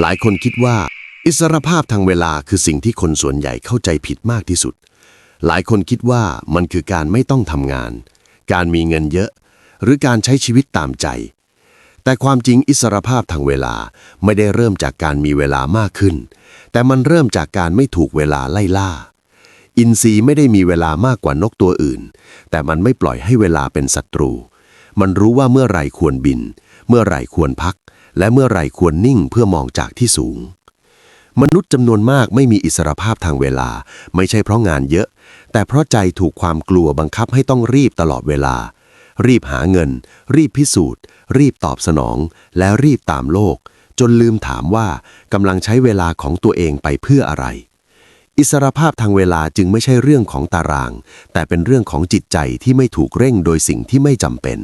หลายคนคิดว่า อิสรภาพทางเวลาคือสิ่งที่คนส่วนใหญ่เข้าใจผิดมากที่สุด หลายคนคิดว่ามันคือการไม่ต้องทำงาน การมีเงินเยอะ หรือการใช้ชีวิตตามใจ แต่ความจริงอิสรภาพทางเวลาไม่ได้เริ่มจากการมีเวลามากขึ้น แต่มันเริ่มจากการไม่ถูกเวลาไล่ล่า อินทรีไม่ได้มีเวลามากกว่านกตัวอื่น แต่มันไม่ปล่อยให้เวลาเป็นศัตรู มันรู้ว่าเมื่อไรควรบิน เมื่อไรควรพัก และเมื่อไรควรนิ่งเพื่อมองจากที่สูง มนุษย์จำนวนมากไม่มีอิสรภาพทางเวลา ไม่ใช่เพราะงานเยอะ แต่เพราะใจถูกความกลัวบังคับให้ต้องรีบตลอดเวลา รีบหาเงิน รีบพิสูจน์ รีบตอบสนอง และรีบตามโลก จนลืมถามว่ากำลังใช้เวลาของตัวเองไปเพื่ออะไรอิสรภาพทางเวลาจึงไม่ใช่เรื่องของตาราง แต่เป็นเรื่องของจิตใจที่ไม่ถูกเร่งโดยสิ่งที่ไม่จำเป็น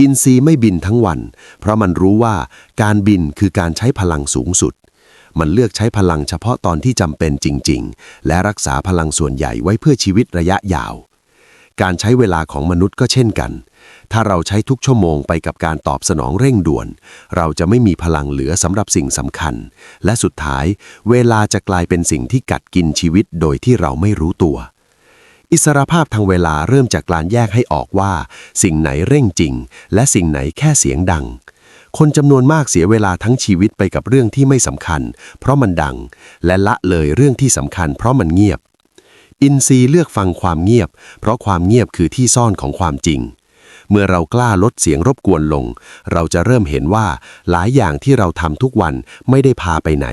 อินทรีย์ไม่บินทั้งวัน เพราะมันรู้ว่าการบินคือการใช้พลังสูงสุด มันเลือกใช้พลังเฉพาะตอนที่จำเป็นจริง ๆ และรักษาพลังส่วนใหญ่ไว้เพื่อชีวิตระยะยาว การใช้เวลาของมนุษย์ก็เช่นกัน ถ้าเราใช้ทุกชั่วโมงไปกับการตอบสนองเร่งด่วน เราจะไม่มีพลังเหลือสำหรับสิ่งสำคัญ และสุดท้าย เวลาจะกลายเป็นสิ่งที่กัดกินชีวิตโดยที่เราไม่รู้ตัว อิสรภาพทางเวลาเริ่มจากการแยกให้ออกว่า สิ่งไหนเร่งจริง และสิ่งไหนแค่เสียงดัง คนจำนวนมากเสียเวลาทั้งชีวิตไปกับเรื่องที่ไม่สำคัญ เพราะมันดัง และละเลยเรื่องที่สำคัญ เพราะมันเงียบ อินทรีย์เลือกฟังความเงียบ เพราะความเงียบคือที่ซ่อนของความจริง เมื่อเรากล้าลดเสียงรบกวนลง เราจะเริ่มเห็นว่าหลายอย่างที่เราทำทุกวันไม่ได้พาไปไหน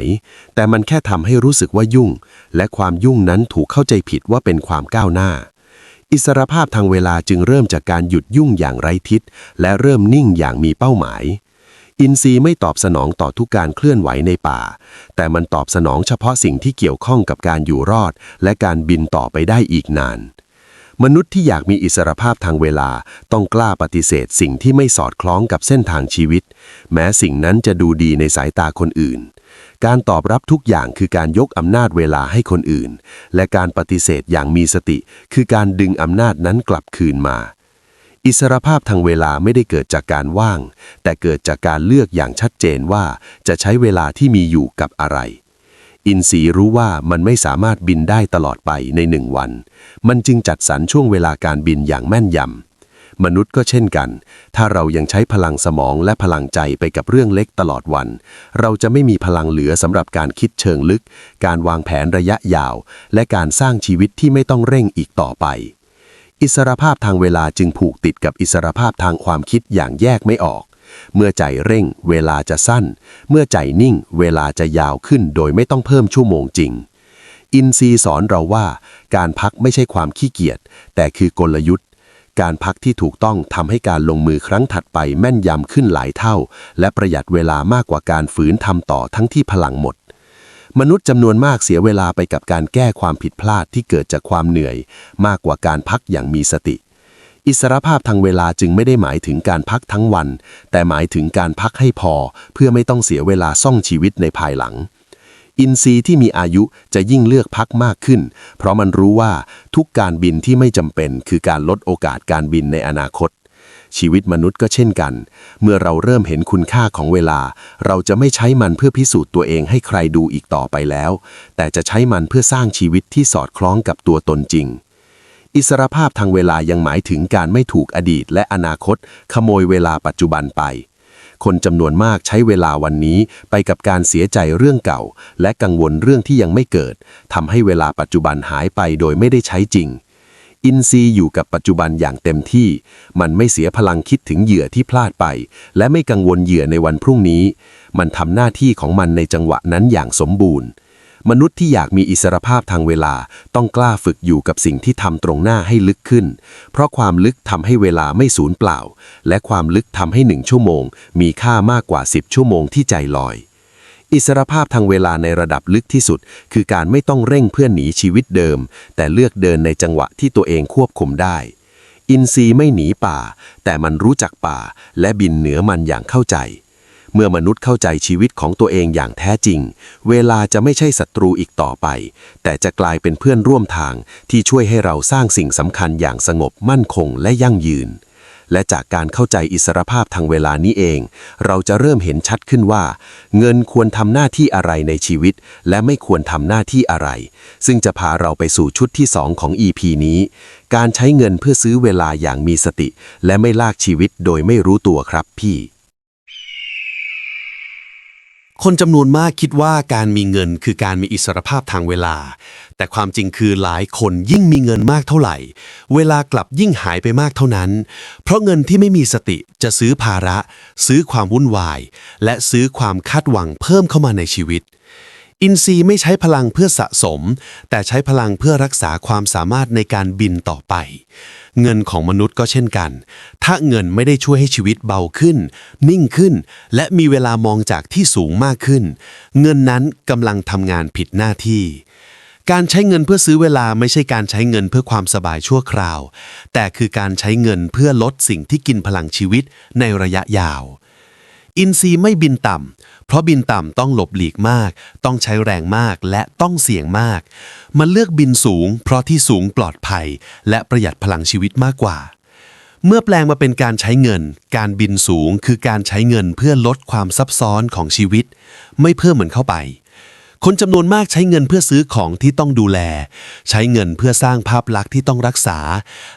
แต่มันแค่ทำให้รู้สึกว่ายุ่ง และความยุ่งนั้นถูกเข้าใจผิดว่าเป็นความก้าวหน้า อิสรภาพทางเวลาจึงเริ่มจากการหยุดยุ่งอย่างไร้ทิศ และเริ่มนิ่งอย่างมีเป้าหมายอินทรีย์ไม่ตอบสนองต่อทุกการเคลื่อนไหวในป่า แต่มันตอบสนองเฉพาะสิ่งที่เกี่ยวข้องกับการอยู่รอด และการบินต่อไปได้อีกนาน มนุษย์ที่อยากมีอิสรภาพทางเวลาต้องกล้าปฏิเสธสิ่งที่ไม่สอดคล้องกับเส้นทางชีวิต แม้สิ่งนั้นจะดูดีในสายตาคนอื่น การตอบรับทุกอย่างคือการยกอำนาจเวลาให้คนอื่น และการปฏิเสธอย่างมีสติ คือการดึงอำนาจนั้นกลับคืนมา อิสรภาพทางเวลาไม่ได้เกิดจากการว่าง แต่เกิดจากการเลือกอย่างชัดเจนว่าจะใช้เวลาที่มีอยู่กับอะไร อินทรีย์รู้ว่ามันไม่สามารถบินได้ตลอดไปในหนึ่งวัน มันจึงจัดสรรช่วงเวลาการบินอย่างแม่นยำ มนุษย์ก็เช่นกัน ถ้าเรายังใช้พลังสมองและพลังใจไปกับเรื่องเล็กตลอดวัน เราจะไม่มีพลังเหลือสำหรับการคิดเชิงลึก การวางแผนระยะยาว และการสร้างชีวิตที่ไม่ต้องเร่งอีกต่อไป อิสรภาพทางเวลาจึงผูกติดกับอิสรภาพทางความคิดอย่างแยกไม่ออก เมื่อใจเร่งเวลาจะสั้น เมื่อใจนิ่งเวลาจะยาวขึ้นโดยไม่ต้องเพิ่มชั่วโมงจริง อินทรีย์สอนเราว่า การพักไม่ใช่ความขี้เกียจแต่คือกลยุทธ์ การพักที่ถูกต้องทำให้การลงมือครั้งถัดไปแม่นยำขึ้นหลายเท่า และประหยัดเวลามากกว่าการฝืนทำต่อทั้งที่พลังหมดมนุษย์จำนวนมากเสียเวลาไปกับการแก้ความผิดพลาดที่เกิดจากความเหนื่อย มากกว่าการพักอย่างมีสติ อิสรภาพทางเวลาจึงไม่ได้หมายถึงการพักทั้งวัน แต่หมายถึงการพักให้พอ เพื่อไม่ต้องเสียเวลาซ่องชีวิตในภายหลัง อินทรีย์ที่มีอายุจะยิ่งเลือกพักมากขึ้น เพราะมันรู้ว่าทุกการบินที่ไม่จำเป็น คือการลดโอกาสการบินในอนาคต ชีวิตมนุษย์ก็เช่นกัน เมื่อเราเริ่มเห็นคุณค่าของเวลา เราจะไม่ใช้มันเพื่อพิสูจน์ตัวเองให้ใครดูอีกต่อไปแล้ว แต่จะใช้มันเพื่อสร้างชีวิตที่สอดคล้องกับตัวตนจริง อิสรภาพทางเวลายังหมายถึงการไม่ถูกอดีตและอนาคต ขโมยเวลาปัจจุบันไป คนจำนวนมากใช้เวลาวันนี้ไปกับการเสียใจเรื่องเก่า และกังวลเรื่องที่ยังไม่เกิดทำให้เวลาปัจจุบันหายไปโดยไม่ได้ใช้จริง อินทรีอยู่กับปัจจุบันอย่างเต็มที่ มันไม่เสียพลังคิดถึงเหยื่อที่พลาดไป และไม่กังวลเหยื่อในวันพรุ่งนี้ มันทำหน้าที่ของมันในจังหวะนั้นอย่างสมบูรณ์ มนุษย์ที่อยากมีอิสรภาพทางเวลาต้องกล้าฝึกอยู่กับสิ่งที่ทำตรงหน้าให้ลึกขึ้น เพราะความลึกทำให้เวลาไม่สูญเปล่า และความลึกทำให้หนึ่งชั่วโมง มีค่ามากกว่า 10 ชั่วโมงที่ใจลอย อิสรภาพทางเวลาในระดับลึกที่สุด คือการไม่ต้องเร่งเพื่อหนีชีวิตเดิม แต่เลือกเดินในจังหวะที่ตัวเองควบคุมได้ อินทรีย์ไม่หนีป่า แต่มันรู้จักป่า และบินเหนือมันอย่างเข้าใจ เมื่อมนุษย์เข้าใจชีวิตของตัวเองอย่างแท้จริง เวลาจะไม่ใช่ศัตรูอีกต่อไป แต่จะกลายเป็นเพื่อนร่วมทางที่ช่วยให้เราสร้างสิ่งสำคัญอย่างสงบมั่นคงและยั่งยืน และจากการเข้าใจอิสรภาพทางเวลานี้เอง เราจะเริ่มเห็นชัดขึ้นว่า เงินควรทำหน้าที่อะไรในชีวิต และไม่ควรทำหน้าที่อะไร ซึ่งจะพาเราไปสู่ชุดที่ 2 ของ EP นี้ การใช้เงินเพื่อซื้อเวลาอย่างมีสติ และไม่ลากชีวิตโดยไม่รู้ตัวครับพี่ คนจำนวนมากคิดว่าการมีเงินคือการมีอิสรภาพทางเวลา แต่ความจริงคือหลายคนยิ่งมีเงินมากเท่าไหร่ เวลากลับยิ่งหายไปมากเท่านั้น เพราะเงินที่ไม่มีสติจะซื้อภาระ ซื้อความวุ่นวาย และซื้อความคาดหวังเพิ่มเข้ามาในชีวิต อินทรีย์ไม่ใช้พลังเพื่อสะสม แต่ใช้พลังเพื่อรักษาความสามารถในการบินต่อไป เงินของมนุษย์ก็เช่นกัน ถ้าเงินไม่ได้ช่วยให้ชีวิตเบาขึ้น นิ่งขึ้น และมีเวลามองจากที่สูงมากขึ้น เงินนั้นกำลังทำงานผิดหน้าที่การใช้เงินเพื่อซื้อเวลาไม่ใช่การใช้เงินเพื่อความสบายชั่วคราว แต่คือการใช้เงินเพื่อลดสิ่งที่กินพลังชีวิตในระยะยาว อินทรีย์ไม่บินต่ำ เพราะบินต่ำต้องหลบหลีกมาก ต้องใช้แรงมากและต้องเสี่ยงมาก มันเลือกบินสูง เพราะที่สูงปลอดภัย และประหยัดพลังชีวิตมากกว่า เมื่อแปลงมาเป็นการใช้เงิน การบินสูงคือการใช้เงินเพื่อลดความซับซ้อนของชีวิต ไม่เพิ่มเหมือนเข้าไป คนจำนวนมากใช้เงินเพื่อซื้อของที่ต้องดูแล ใช้เงินเพื่อสร้างภาพลักษณ์ที่ต้องรักษา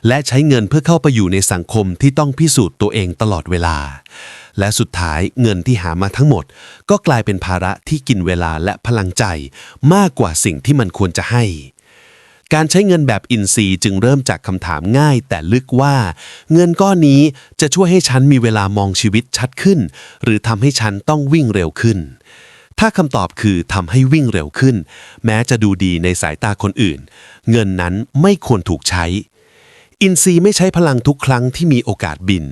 และใช้เงินเพื่อเข้าไปอยู่ในสังคมที่ต้องพิสูจน์ตัวเองตลอดเวลา และสุดท้ายเงินที่หามาทั้งหมด ก็กลายเป็นภาระที่กินเวลาและพลังใจ มากกว่าสิ่งที่มันควรจะให้ การใช้เงินแบบอินทรีย์จึงเริ่มจากคำถามง่าย แต่ลึกว่า เงินก้อนนี้จะช่วยให้ฉันมีเวลามองชีวิตชัดขึ้น หรือทำให้ฉันต้องวิ่งเร็วขึ้นถ้าคำตอบคือทำให้วิ่งเร็วขึ้น แม้จะดูดีในสายตาคนอื่น เงินนั้นไม่ควรถูกใช้ อินทรีไม่ใช้พลังทุกครั้งที่มีโอกาสบิน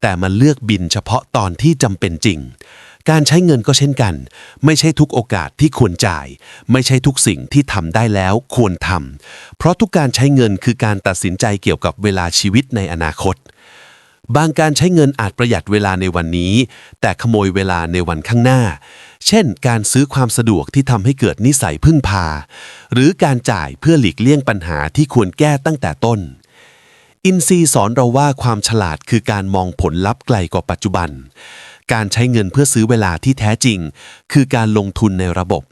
แต่มันเลือกบินเฉพาะตอนที่จำเป็นจริง การใช้เงินก็เช่นกัน ไม่ใช่ทุกโอกาสที่ควรจ่าย ไม่ใช่ทุกสิ่งที่ทำได้แล้วควรทำเพราะทุกการใช้เงินคือการตัดสินใจเกี่ยวกับเวลาชีวิตในอนาคต บางการใช้เงินอาจประหยัดเวลาในวันนี้ แต่ขโมยเวลาในวันข้างหน้า เช่น การซื้อความสะดวกที่ทำให้เกิดนิสัยพึ่งพา หรือการจ่ายเพื่อหลีกเลี่ยงปัญหาที่ควรแก้ตั้งแต่ต้น อินซีสอนเราว่าความฉลาดคือการมองผลลัพธ์ไกลกว่าปัจจุบัน การใช้เงินเพื่อซื้อเวลาที่แท้จริง คือการลงทุนในระบบ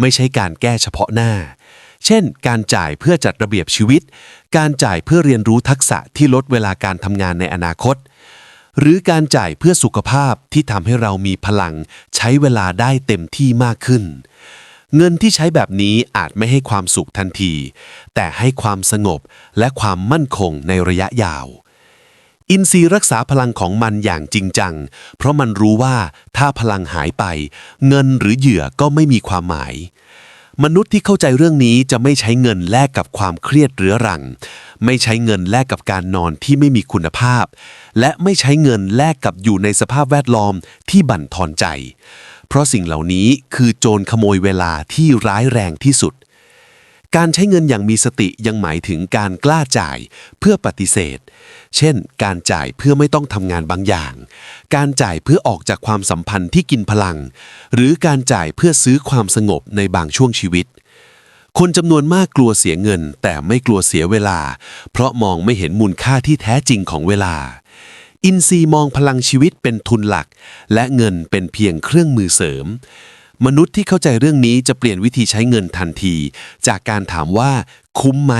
ไม่ใช่การแก้เฉพาะหน้า เช่น การจ่ายเพื่อจัดระเบียบชีวิต การจ่ายเพื่อเรียนรู้ทักษะที่ลดเวลาการทำงานในอนาคต หรือการจ่ายเพื่อสุขภาพที่ทำให้เรามีพลัง ใช้เวลาได้เต็มที่มากขึ้น เงินที่ใช้แบบนี้อาจไม่ให้ความสุขทันที แต่ให้ความสงบและความมั่นคงในระยะยาว อินทรีย์รักษาพลังของมันอย่างจริงจัง เพราะมันรู้ว่าถ้าพลังหายไป เงินหรือเหยื่อก็ไม่มีความหมาย มนุษย์ที่เข้าใจเรื่องนี้จะไม่ใช้เงินแลกกับความเครียดเรื้อรัง ไม่ใช้เงินแลกกับการนอนที่ไม่มีคุณภาพ และไม่ใช้เงินแลกกับอยู่ในสภาพแวดล้อมที่บั่นทอนใจ เพราะสิ่งเหล่านี้คือโจรขโมยเวลาที่ร้ายแรงที่สุด การใช้เงินอย่างมีสติยังหมายถึงการกล้าจ่ายเพื่อปฏิเสธ เช่น การจ่ายเพื่อไม่ต้องทำงานบางอย่าง การจ่ายเพื่อออกจากความสัมพันธ์ที่กินพลัง หรือการจ่ายเพื่อซื้อความสงบในบางช่วงชีวิตคนจำนวนมากกลัวเสียเงิน แต่ไม่กลัวเสียเวลา เพราะมองไม่เห็นมูลค่าที่แท้จริงของเวลา อินซีย์มองพลังชีวิตเป็นทุนหลัก และเงินเป็นเพียงเครื่องมือเสริม มนุษย์ที่เข้าใจเรื่องนี้จะเปลี่ยนวิธีใช้เงินทันที จากการถามว่า คุ้มไหม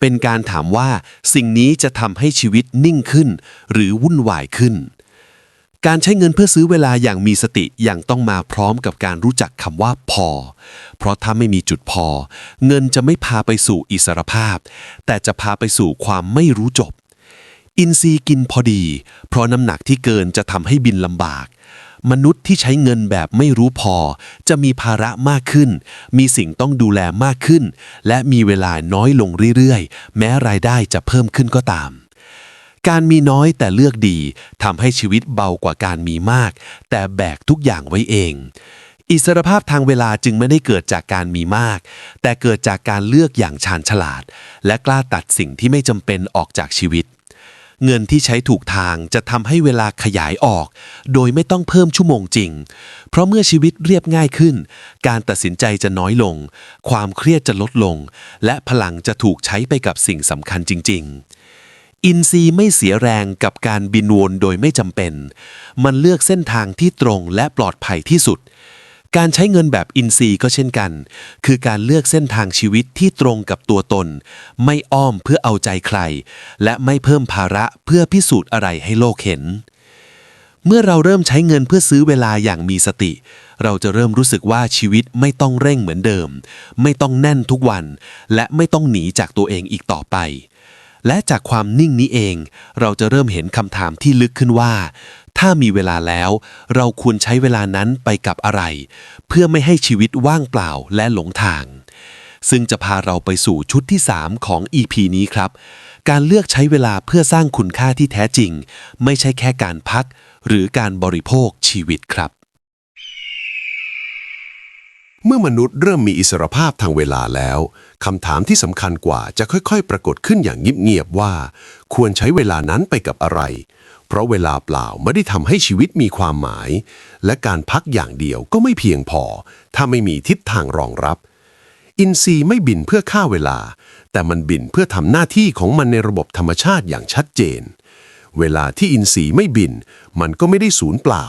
เป็นการถามว่า สิ่งนี้จะทำให้ชีวิตนิ่งขึ้น หรือวุ่นวายขึ้น การใช้เงินเพื่อซื้อเวลาอย่างมีสติยังต้องมาพร้อมกับการรู้จักคำว่าพอ เพราะถ้าไม่มีจุดพอ เงินจะไม่พาไปสู่อิสรภาพ แต่จะพาไปสู่ความไม่รู้จบ อินทรีย์กินพอดี เพราะน้ำหนักที่เกินจะทำให้บินลำบาก มนุษย์ที่ใช้เงินแบบไม่รู้พอ จะมีภาระมากขึ้น มีสิ่งต้องดูแลมากขึ้น และมีเวลาน้อยลงเรื่อยๆ แม้รายได้จะเพิ่มขึ้นก็ตาม การมีน้อยแต่เลือกดีทำให้ชีวิตเบากว่าการมีมาก แต่แบกทุกอย่างไว้เองอิสรภาพทางเวลาจึงไม่ได้เกิดจากการมีมาก แต่เกิดจากการเลือกอย่างชาญฉลาด และกล้าตัดสิ่งที่ไม่จำเป็นออกจากชีวิต เงินที่ใช้ถูกทางจะทำให้เวลาขยายออก โดยไม่ต้องเพิ่มชั่วโมงจริง เพราะเมื่อชีวิตเรียบง่ายขึ้น การตัดสินใจจะน้อยลง ความเครียดจะลดลง และพลังจะถูกใช้ไปกับสิ่งสำคัญจริง ๆ อินทรีไม่เสียแรงกับการบินวนโดยไม่จำเป็น มันเลือกเส้นทางที่ตรงและปลอดภัยที่สุด การใช้เงินแบบอินทรีย์ก็เช่นกัน คือการเลือกเส้นทางชีวิตที่ตรงกับตัวตน ไม่อ้อมเพื่อเอาใจใคร และไม่เพิ่มภาระเพื่อพิสูจน์อะไรให้โลกเห็น เมื่อเราเริ่มใช้เงินเพื่อซื้อเวลาอย่างมีสติ เราจะเริ่มรู้สึกว่าชีวิตไม่ต้องเร่งเหมือนเดิม ไม่ต้องแน่นทุกวัน และไม่ต้องหนีจากตัวเองอีกต่อไปและจากความนิ่งนี้เอง เราจะเริ่มเห็นคำถามที่ลึกขึ้นว่า ถ้ามีเวลาแล้ว เราควรใช้เวลานั้นไปกับอะไร เพื่อไม่ให้ชีวิตว่างเปล่าและหลงทาง ซึ่งจะพาเราไปสู่ชุดที่ 3 ของ EP นี้ครับ การเลือกใช้เวลาเพื่อสร้างคุณค่าที่แท้จริง ไม่ใช่แค่การพัก หรือการบริโภคชีวิตครับ เมื่อมนุษย์เริ่มมีอิสรภาพทางเวลาแล้วคำถามที่สำคัญกว่าจะค่อยๆ ปรากฏขึ้นอย่างเงียบๆว่า ควรใช้เวลานั้นไปกับอะไร เพราะเวลาเปล่าไม่ได้ทำให้ชีวิตมีความหมาย และการพักอย่างเดียวก็ไม่เพียงพอ ถ้าไม่มีทิศทางรองรับ อินทรีย์ไม่บินเพื่อฆ่าเวลา แต่มันบินเพื่อทำหน้าที่ของมันในระบบธรรมชาติอย่างชัดเจน เวลาที่อินทรีย์ไม่บิน มันก็ไม่ได้สูญเปล่า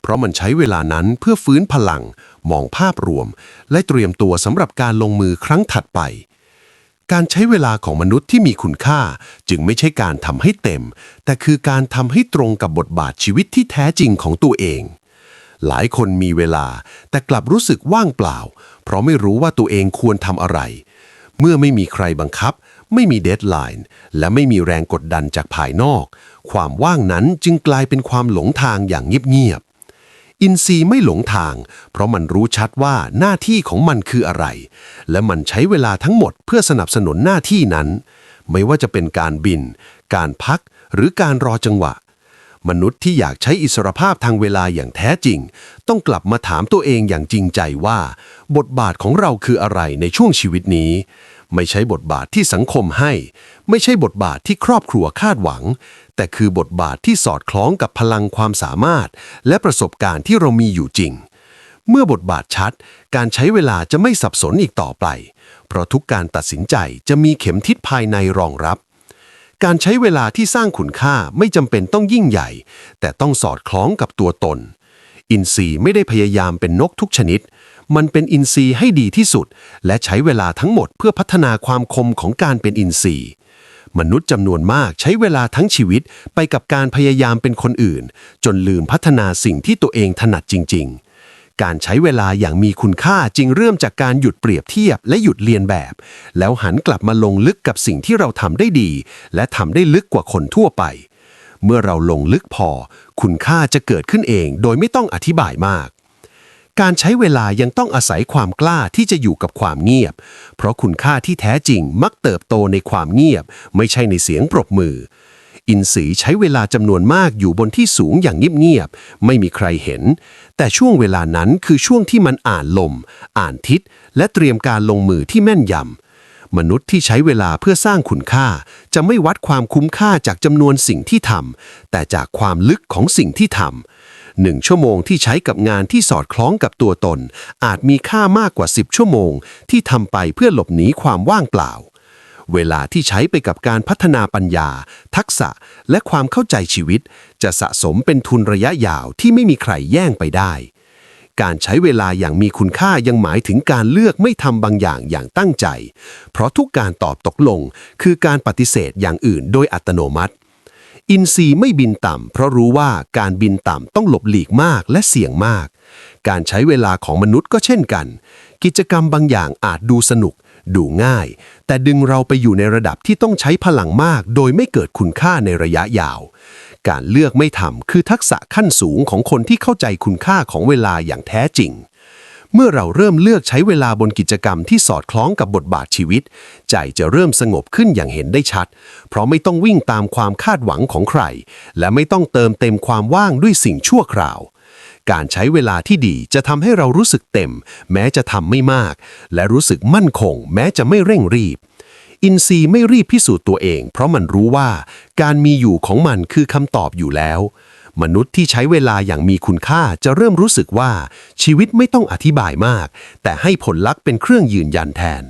เพราะมันใช้เวลานั้นเพื่อฟื้นพลัง มองภาพรวม และเตรียมตัวสำหรับการลงมือครั้งถัดไป การใช้เวลาของมนุษย์ที่มีคุณค่า จึงไม่ใช่การทำให้เต็ม แต่คือการทำให้ตรงกับบทบาทชีวิตที่แท้จริงของตัวเอง หลายคนมีเวลา แต่กลับรู้สึกว่างเปล่า เพราะไม่รู้ว่าตัวเองควรทำอะไร เมื่อไม่มีใครบังคับ ไม่มีเดดไลน์ และไม่มีแรงกดดันจากภายนอก ความว่างนั้นจึงกลายเป็นความหลงทางอย่างเงียบ อินทรีย์ไม่หลงทาง เพราะมันรู้ชัดว่าหน้าที่ของมันคืออะไร และมันใช้เวลาทั้งหมดเพื่อสนับสนุนหน้าที่นั้น ไม่ว่าจะเป็นการบิน การพัก หรือการรอจังหวะ มนุษย์ที่อยากใช้อิสรภาพทางเวลาอย่างแท้จริง ต้องกลับมาถามตัวเองอย่างจริงใจว่า บทบาทของเราคืออะไรในช่วงชีวิตนี้ไม่ใช่บทบาทที่สังคมให้ ไม่ใช่บทบาทที่ครอบครัวคาดหวัง แต่คือบทบาทที่สอดคล้องกับพลังความสามารถ และประสบการณ์ที่เรามีอยู่จริง เมื่อบทบาทชัด การใช้เวลาจะไม่สับสนอีกต่อไป เพราะทุกการตัดสินใจจะมีเข็มทิศภายในรองรับ การใช้เวลาที่สร้างคุณค่าไม่จำเป็นต้องยิ่งใหญ่ แต่ต้องสอดคล้องกับตัวตน อินทรีย์ไม่ได้พยายามเป็นนกทุกชนิด มันเป็นอินทรีย์ให้ดีที่สุด และใช้เวลาทั้งหมดเพื่อพัฒนาความคมของการเป็นอินทรีย์ มนุษย์จำนวนมากใช้เวลาทั้งชีวิตไปกับการพยายามเป็นคนอื่น จนลืมพัฒนาสิ่งที่ตัวเองถนัดจริง ๆ การใช้เวลาอย่างมีคุณค่าจึงเริ่มจากการหยุดเปรียบเทียบและหยุดเรียนแบบ แล้วหันกลับมาลงลึกกับสิ่งที่เราทำได้ดี และทำได้ลึกกว่าคนทั่วไป เมื่อเราลงลึกพอ คุณค่าจะเกิดขึ้นเอง โดยไม่ต้องอธิบายมาก การใช้เวลายังต้องอาศัยความกล้าที่จะอยู่กับความเงียบ เพราะคุณค่าที่แท้จริงมักเติบโตในความเงียบ ไม่ใช่ในเสียงปรบมือ อินทรีใช้เวลาจำนวนมากอยู่บนที่สูงอย่างเงียบๆไม่มีใครเห็น แต่ช่วงเวลานั้นคือช่วงที่มันอ่านลม อ่านทิศ และเตรียมการลงมือที่แม่นยำมนุษย์ที่ใช้เวลาเพื่อสร้างคุณค่า จะไม่วัดความคุ้มค่าจากจำนวนสิ่งที่ทำแต่จากความลึกของสิ่งที่ทำ หนึ่งชั่วโมงที่ใช้กับงานที่สอดคล้องกับตัวตน อาจมีค่ามากกว่า 10 ชั่วโมง ที่ทำไปเพื่อหลบหนีความว่างเปล่า เวลาที่ใช้ไปกับการพัฒนาปัญญา ทักษะและความเข้าใจชีวิต จะสะสมเป็นทุนระยะยาวที่ไม่มีใครแย่งไปได้ การใช้เวลาอย่างมีคุณค่ายังหมายถึงการเลือกไม่ทำบางอย่างอย่างตั้งใจ เพราะทุกการตอบตกลง คือการปฏิเสธอย่างอื่นโดยอัตโนมัติ อินทรีย์ไม่บินต่ำ เพราะรู้ว่าการบินต่ำต้องหลบหลีกมากและเสี่ยงมาก การใช้เวลาของมนุษย์ก็เช่นกัน กิจกรรมบางอย่างอาจดูสนุก ดูง่าย แต่ดึงเราไปอยู่ในระดับที่ต้องใช้พลังมาก โดยไม่เกิดคุณค่าในระยะยาว การเลือกไม่ทำคือทักษะขั้นสูงของคนที่เข้าใจคุณค่าของเวลาอย่างแท้จริง เมื่อเราเริ่มเลือกใช้เวลาบนกิจกรรมที่สอดคล้องกับบทบาทชีวิต ใจจะเริ่มสงบขึ้นอย่างเห็นได้ชัด เพราะไม่ต้องวิ่งตามความคาดหวังของใคร และไม่ต้องเติมเต็มความว่างด้วยสิ่งชั่วคราว การใช้เวลาที่ดีจะทำให้เรารู้สึกเต็ม แม้จะทำไม่มาก และรู้สึกมั่นคง แม้จะไม่เร่งรีบอินทรีย์ไม่รีบพิสูจน์ตัวเอง เพราะมันรู้ว่าการมีอยู่ของมันคือคำตอบอยู่แล้ว มนุษย์ที่ใช้เวลาอย่างมีคุณค่าจะเริ่มรู้สึกว่าชีวิตไม่ต้องอธิบายมาก แต่ให้ผลลัพธ์เป็นเครื่องยืนยันแทน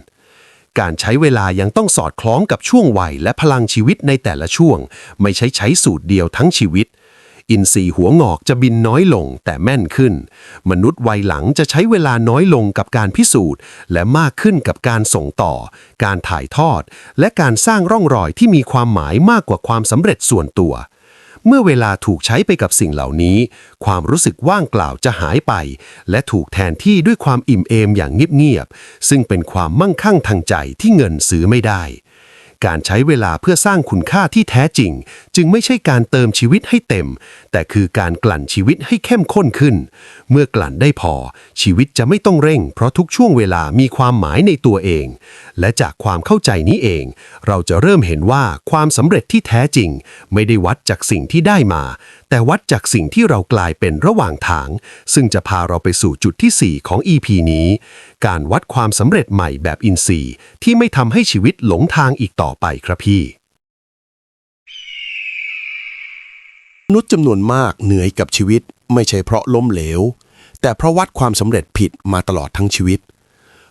การใช้เวลายังต้องสอดคล้องกับช่วงวัยและพลังชีวิตในแต่ละช่วง ไม่ใช่ใช้สูตรเดียวทั้งชีวิต อินทรีย์หัวงอกจะบินน้อยลงแต่แม่นขึ้น มนุษย์วัยหลังจะใช้เวลาน้อยลงกับการพิสูจน์ และมากขึ้นกับการส่งต่อ การถ่ายทอด และการสร้างร่องรอยที่มีความหมายมากกว่าความสำเร็จส่วนตัว เมื่อเวลาถูกใช้ไปกับสิ่งเหล่านี้ ความรู้สึกว่างเปล่าจะหายไป และถูกแทนที่ด้วยความอิ่มเอมอย่างเงียบๆซึ่งเป็นความมั่งคั่งทางใจที่เงินซื้อไม่ได้ การใช้เวลาเพื่อสร้างคุณค่าที่แท้จริง จึงไม่ใช่การเติมชีวิตให้เต็ม แต่คือการกลั่นชีวิตให้เข้มข้นขึ้น เมื่อกลั่นได้พอ ชีวิตจะไม่ต้องเร่ง เพราะทุกช่วงเวลามีความหมายในตัวเอง และจากความเข้าใจนี้เอง เราจะเริ่มเห็นว่าความสำเร็จที่แท้จริง ไม่ได้วัดจากสิ่งที่ได้มา แต่วัดจากสิ่งที่เรากลายเป็นระหว่างทาง ซึ่งจะพาเราไปสู่จุดที่ 4 ของ EP นี้ การวัดความสำเร็จใหม่แบบอินทรีย์ที่ไม่ทำให้ชีวิตหลงทางอีกต่อไปครับพี่ มนุษย์จำนวนมากเหนื่อยกับชีวิต ไม่ใช่เพราะล้มเหลว แต่เพราะวัดความสำเร็จผิดมาตลอดทั้งชีวิต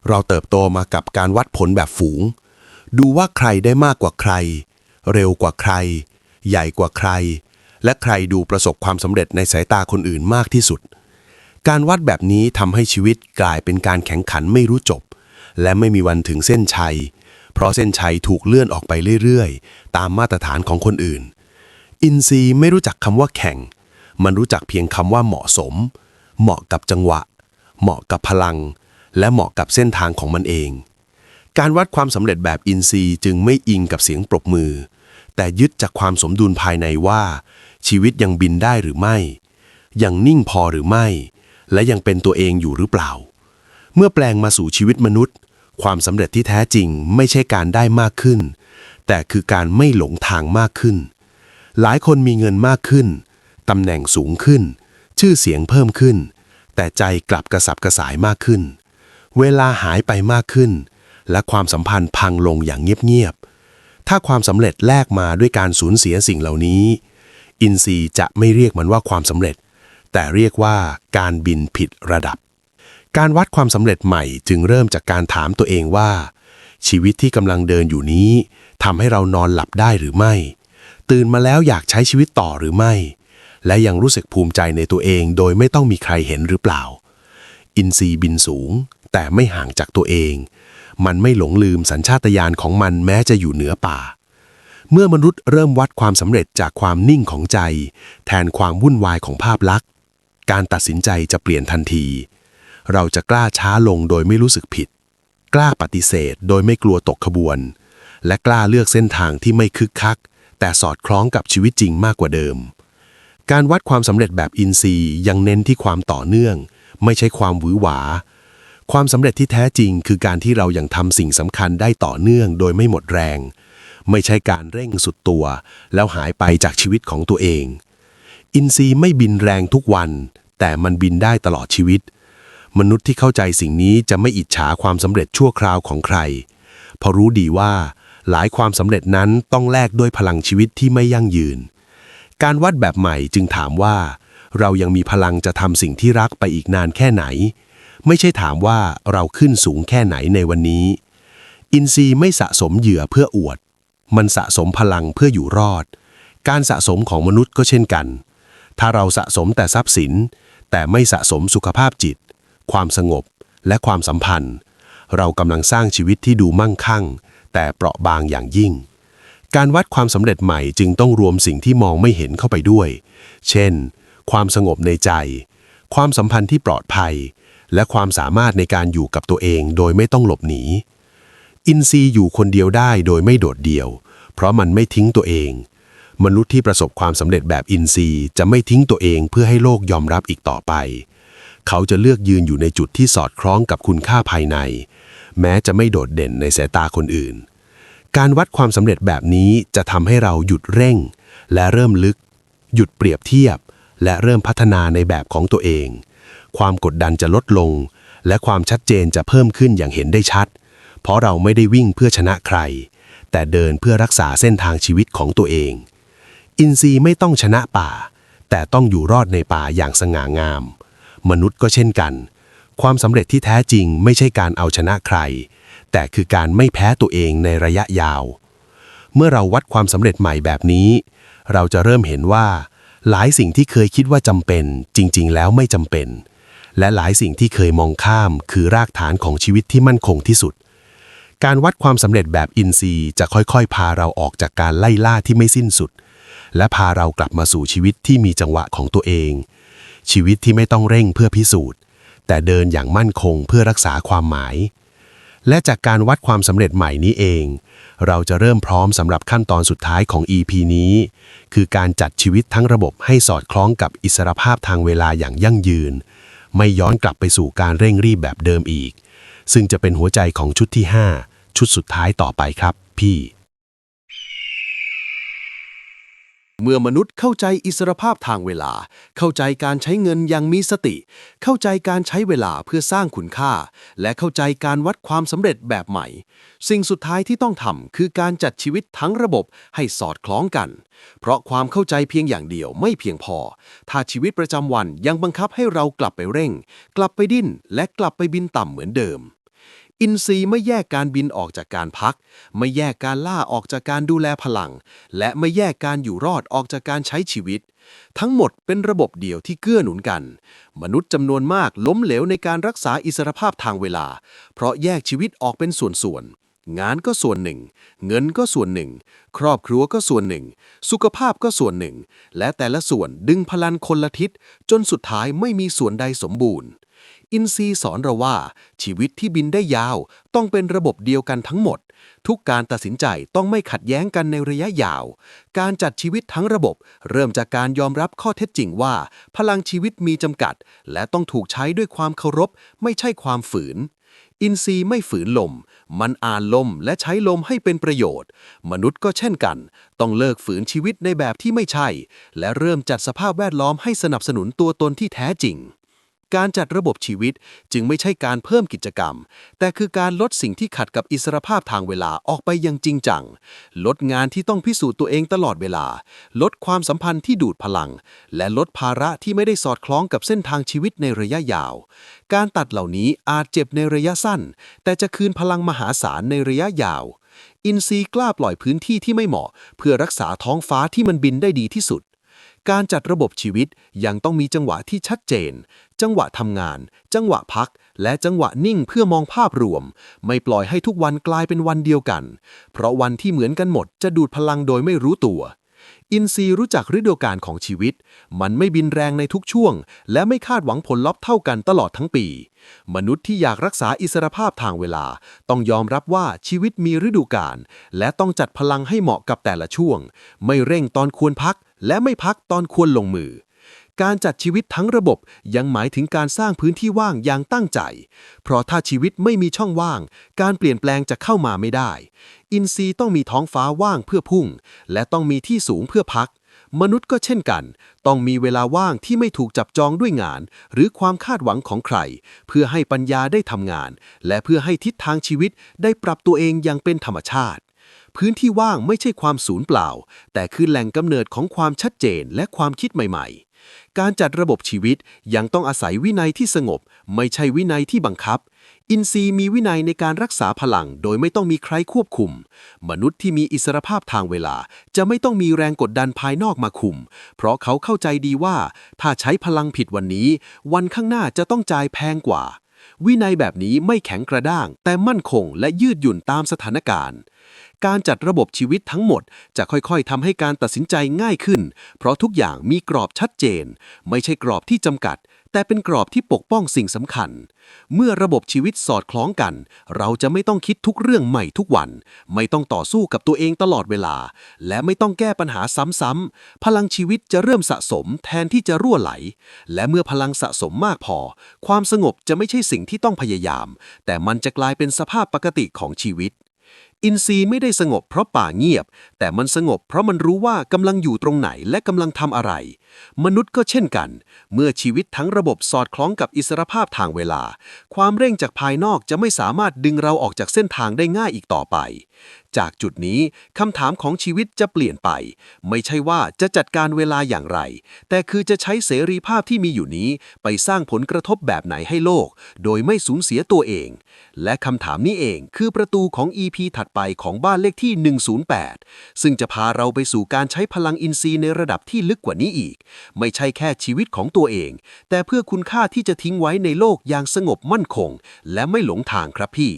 เราเติบโตมากับการวัดผลแบบฝูง ดูว่าใครได้มากกว่าใคร เร็วกว่าใคร ใหญ่กว่าใคร และใครดูประสบความสำเร็จในสายตาคนอื่นมากที่สุด การวัดแบบนี้ทำให้ชีวิตกลายเป็นการแข่งขันไม่รู้จบ และไม่มีวันถึงเส้นชัย เพราะเส้นชัยถูกเลื่อนออกไปเรื่อยๆ ตามมาตรฐานของคนอื่น อินทรีไม่รู้จักคำว่าแข่ง มันรู้จักเพียงคำว่าเหมาะสม เหมาะกับจังหวะ เหมาะกับพลัง และเหมาะกับเส้นทางของมันเอง การวัดความสำเร็จแบบอินทรีจึงไม่อิงกับเสียงปรบมือ แต่ยึดจากความสมดุลภายในว่า ชีวิตยังบินได้หรือไม่ ยังนิ่งพอหรือไม่ และยังเป็นตัวเองอยู่หรือเปล่า เมื่อแปลงมาสู่ชีวิตมนุษย์ ความสำเร็จที่แท้จริงไม่ใช่การได้มากขึ้น แต่คือการไม่หลงทางมากขึ้น หลายคนมีเงินมากขึ้นตำแหน่งสูงขึ้น ชื่อเสียงเพิ่มขึ้น แต่ใจกลับกระสับกระส่ายมากขึ้น เวลาหายไปมากขึ้น และความสัมพันธ์พังลงอย่างเงียบๆ ถ้าความสำเร็จแลกมาด้วยการสูญเสียสิ่งเหล่านี้ อินทรีย์จะไม่เรียกมันว่าความสำเร็จ แต่เรียกว่าการบินผิดระดับ การวัดความสำเร็จใหม่จึงเริ่มจากการถามตัวเองว่า ชีวิตที่กำลังเดินอยู่นี้ทำให้เรานอนหลับได้หรือไม่ ตื่นมาแล้วอยากใช้ชีวิตต่อหรือไม่ และยังรู้สึกภูมิใจในตัวเองโดยไม่ต้องมีใครเห็นหรือเปล่า อินทรีย์บินสูง แต่ไม่ห่างจากตัวเอง มันไม่หลงลืมสัญชาตญาณของมันแม้จะอยู่เหนือป่า เมื่อมนุษย์เริ่มวัดความสำเร็จจากความนิ่งของใจ แทนความวุ่นวายของภาพลักษณ์ การตัดสินใจจะเปลี่ยนทันที เราจะกล้าช้าลงโดยไม่รู้สึกผิด กล้าปฏิเสธโดยไม่กลัวตกขบวน และกล้าเลือกเส้นทางที่ไม่คึกคัก แต่สอดคล้องกับชีวิตจริงมากกว่าเดิม การวัดความสำเร็จแบบอินทรีย์ยังเน้นที่ความต่อเนื่อง ไม่ใช่ความหวือหวา ความสำเร็จที่แท้จริงคือการที่เรายังทำสิ่งสำคัญได้ต่อเนื่องโดยไม่หมดแรง ไม่ใช่การเร่งสุดตัว แล้วหายไปจากชีวิตของตัวเอง อินทรีย์ไม่บินแรงทุกวัน แต่มันบินได้ตลอดชีวิต มนุษย์ที่เข้าใจสิ่งนี้จะไม่อิจฉาความสำเร็จชั่วคราวของใคร เพราะรู้ดีว่า หลายความสำเร็จนั้นต้องแลกด้วยพลังชีวิตที่ไม่ยั่งยืน การวัดแบบใหม่จึงถามว่า เรายังมีพลังจะทำสิ่งที่รักไปอีกนานแค่ไหน ไม่ใช่ถามว่าเราขึ้นสูงแค่ไหนในวันนี้ อินทรีย์ไม่สะสมเหยื่อเพื่ออวด มันสะสมพลังเพื่ออยู่รอด การสะสมของมนุษย์ก็เช่นกัน ถ้าเราสะสมแต่ทรัพย์สิน แต่ไม่สะสมสุขภาพจิต ความสงบและความสัมพันธ์ เรากำลังสร้างชีวิตที่ดูมั่งคั่ง แต่เปราะบางอย่างยิ่งการวัดความสำเร็จใหม่จึงต้องรวมสิ่งที่มองไม่เห็นเข้าไปด้วย เช่น ความสงบในใจ ความสัมพันธ์ที่ปลอดภัย และความสามารถในการอยู่กับตัวเองโดยไม่ต้องหลบหนี อินทรีย์อยู่คนเดียวได้โดยไม่โดดเดี่ยว เพราะมันไม่ทิ้งตัวเอง มนุษย์ที่ประสบความสำเร็จแบบอินทรีย์จะไม่ทิ้งตัวเองเพื่อให้โลกยอมรับอีกต่อไป เขาจะเลือกยืนอยู่ในจุดที่สอดคล้องกับคุณค่าภายใน แม้จะไม่โดดเด่นในสายตาคนอื่น การวัดความสำเร็จแบบนี้จะทำให้เราหยุดเร่ง และเริ่มลึก หยุดเปรียบเทียบ และเริ่มพัฒนาในแบบของตัวเอง ความกดดันจะลดลง และความชัดเจนจะเพิ่มขึ้นอย่างเห็นได้ชัด เพราะเราไม่ได้วิ่งเพื่อชนะใคร แต่เดินเพื่อรักษาเส้นทางชีวิตของตัวเอง อินทรีย์ไม่ต้องชนะป่า แต่ต้องอยู่รอดในป่าอย่างสง่างาม มนุษย์ก็เช่นกัน ความสำเร็จที่แท้จริงไม่ใช่การเอาชนะใคร แต่คือการไม่แพ้ตัวเองในระยะยาว เมื่อเราวัดความสำเร็จใหม่แบบนี้ เราจะเริ่มเห็นว่าหลายสิ่งที่เคยคิดว่าจำเป็น จริง ๆ แล้วไม่จำเป็น และหลายสิ่งที่เคยมองข้าม คือรากฐานของชีวิตที่มั่นคงที่สุด การวัดความสำเร็จแบบอินทรีย์จะค่อยๆ พาเราออกจากการไล่ล่าที่ไม่สิ้นสุด และพาเรากลับมาสู่ชีวิตที่มีจังหวะของตัวเอง ชีวิตที่ไม่ต้องเร่งเพื่อพิสูจน์ แต่เดินอย่างมั่นคงเพื่อรักษาความหมาย และจากการวัดความสำเร็จใหม่นี้เอง เราจะเริ่มพร้อมสำหรับขั้นตอนสุดท้ายของ EP นี้ คือการจัดชีวิตทั้งระบบให้สอดคล้องกับอิสรภาพทางเวลาอย่างยั่งยืน ไม่ย้อนกลับไปสู่การเร่งรีบแบบเดิมอีก ซึ่งจะเป็นหัวใจของชุดที่ 5 ชุดสุดท้ายต่อไปครับ พี่ เมื่อมนุษย์เข้าใจอิสรภาพทางเวลา เข้าใจการใช้เงินอย่างมีสติ เข้าใจการใช้เวลาเพื่อสร้างคุณค่า และเข้าใจการวัดความสำเร็จแบบใหม่ สิ่งสุดท้ายที่ต้องทำคือการจัดชีวิตทั้งระบบให้สอดคล้องกัน เพราะความเข้าใจเพียงอย่างเดียวไม่เพียงพอ ถ้าชีวิตประจำวันยังบังคับให้เรากลับไปเร่ง กลับไปดิ้น และกลับไปบินต่ำเหมือนเดิม อินทรีย์ไม่แยกการบินออกจากการพัก ไม่แยกการล่าออกจากการดูแลพลัง และไม่แยกการอยู่รอดออกจากการใช้ชีวิต ทั้งหมดเป็นระบบเดียวที่เกื้อหนุนกัน มนุษย์จำนวนมากล้มเหลวในการรักษาอิสรภาพทางเวลา เพราะแยกชีวิตออกเป็นส่วนๆ งานก็ส่วนหนึ่ง เงินก็ส่วนหนึ่ง ครอบครัวก็ส่วนหนึ่ง สุขภาพก็ส่วนหนึ่ง และแต่ละส่วนดึงพลันคนละทิศ จนสุดท้ายไม่มีส่วนใดสมบูรณ์ อินซีสอนเราว่าชีวิตที่บินได้ยาว ต้องเป็นระบบเดียวกันทั้งหมด ทุกการตัดสินใจต้องไม่ขัดแย้งกันในระยะยาว การจัดชีวิตทั้งระบบ เริ่มจากการยอมรับข้อเท็จจริงว่า พลังชีวิตมีจำกัด และต้องถูกใช้ด้วยความเคารพ ไม่ใช่ความฝืน อินทรีย์ไม่ฝืนลม มันอ่านลมและใช้ลมให้เป็นประโยชน์ มนุษย์ก็เช่นกัน ต้องเลิกฝืนชีวิตในแบบที่ไม่ใช่ และเริ่มจัดสภาพแวดล้อมให้สนับสนุนตัวตนที่แท้จริง การจัดระบบชีวิตจึงไม่ใช่การเพิ่มกิจกรรม แต่คือการลดสิ่งที่ขัดกับอิสรภาพทางเวลาออกไปอยังจริงจัง ลดงานที่ต้องพิสูจน์ตัวเองตลอดเวลา ลดความสัมพันธ์ที่ดูดพลัง และลดภาระที่ไม่ได้สอดคล้องกับเส้นทางชีวิตในระยะยาว การตัดเหล่านี้อาจเจ็บในระยะสั้น แต่จะคืนพลังมหาศาลในระยะยาว อินทรีย์กล้าปล่อยพื้นที่ที่ไม่เหมาะ เพื่อรักษาท้องฟ้าที่มันบินได้ดีที่สุด การจัดระบบชีวิตยังต้องมีจังหวะที่ชัดเจน จังหวะทำงาน จังหวะพัก และจังหวะนิ่งเพื่อมองภาพรวม ไม่ปล่อยให้ทุกวันกลายเป็นวันเดียวกัน เพราะวันที่เหมือนกันหมดจะดูดพลังโดยไม่รู้ตัวอินทรีย์รู้จักฤดูกาลของชีวิต มันไม่บินแรงในทุกช่วง และไม่คาดหวังผลลัพธ์เท่ากันตลอดทั้งปี มนุษย์ที่อยากรักษาอิสรภาพทางเวลา ต้องยอมรับว่าชีวิตมีฤดูกาลและต้องจัดพลังให้เหมาะกับแต่ละช่วง ไม่เร่งตอนควรพัก และไม่พักตอนควรลงมือ การจัดชีวิตทั้งระบบยังหมายถึงการสร้างพื้นที่ว่างอย่างตั้งใจ เพราะถ้าชีวิตไม่มีช่องว่าง การเปลี่ยนแปลงจะเข้ามาไม่ได้ อินทรีย์ต้องมีท้องฟ้าว่างเพื่อพุ่ง และต้องมีที่สูงเพื่อพัก มนุษย์ก็เช่นกัน ต้องมีเวลาว่างที่ไม่ถูกจับจองด้วยงาน หรือความคาดหวังของใคร เพื่อให้ปัญญาได้ทำงาน และเพื่อให้ทิศทางชีวิตได้ปรับตัวเองอย่างเป็นธรรมชาติ พื้นที่ว่างไม่ใช่ความสูญเปล่า แต่คือแหล่งกำเนิดของความชัดเจนและความคิดใหม่ ๆ การจัดระบบชีวิตยังต้องอาศัยวินัยที่สงบ ไม่ใช่วินัยที่บังคับ อินทรีย์มีวินัยในการรักษาพลัง โดยไม่ต้องมีใครควบคุม มนุษย์ที่มีอิสรภาพทางเวลา จะไม่ต้องมีแรงกดดันภายนอกมาคุม เพราะเขาเข้าใจดีว่า ถ้าใช้พลังผิดวันนี้ วันข้างหน้าจะต้องจ่ายแพงกว่า วินัยแบบนี้ไม่แข็งกระด้าง แต่มั่นคงและยืดหยุ่นตามสถานการณ์ การจัดระบบชีวิตทั้งหมดจะค่อยๆทำให้การตัดสินใจง่ายขึ้น เพราะทุกอย่างมีกรอบชัดเจน ไม่ใช่กรอบที่จำกัด แต่เป็นกรอบที่ปกป้องสิ่งสำคัญ เมื่อระบบชีวิตสอดคล้องกัน เราจะไม่ต้องคิดทุกเรื่องใหม่ทุกวัน ไม่ต้องต่อสู้กับตัวเองตลอดเวลา และไม่ต้องแก้ปัญหาซ้ำๆพลังชีวิตจะเริ่มสะสมแทนที่จะรั่วไหล และเมื่อพลังสะสมมากพอ ความสงบจะไม่ใช่สิ่งที่ต้องพยายาม แต่มันจะกลายเป็นสภาพปกติของชีวิต อินทรีย์ไม่ได้สงบเพราะป่าเงียบ แต่มันสงบเพราะมันรู้ว่ากำลังอยู่ตรงไหนและกำลังทำอะไร มนุษย์ก็เช่นกัน เมื่อชีวิตทั้งระบบสอดคล้องกับอิสรภาพทางเวลา ความเร่งจากภายนอกจะไม่สามารถดึงเราออกจากเส้นทางได้ง่ายอีกต่อไป จากจุดนี้คำถามของชีวิตจะเปลี่ยนไป ไม่ใช่ว่าจะจัดการเวลาอย่างไร แต่คือจะใช้เสรีภาพที่มีอยู่นี้ ไปสร้างผลกระทบแบบไหนให้โลก โดยไม่สูญเสียตัวเอง และคำถามนี้เองคือประตูของ EP ถัดไปของบ้านเลขที่ 108 ซึ่งจะพาเราไปสู่การใช้พลังอินทรีย์ในระดับที่ลึกกว่านี้อีก ไม่ใช่แค่ชีวิตของตัวเอง แต่เพื่อคุณค่าที่จะทิ้งไว้ในโลกอย่างสงบมั่นคง และไม่หลงทางครับพี่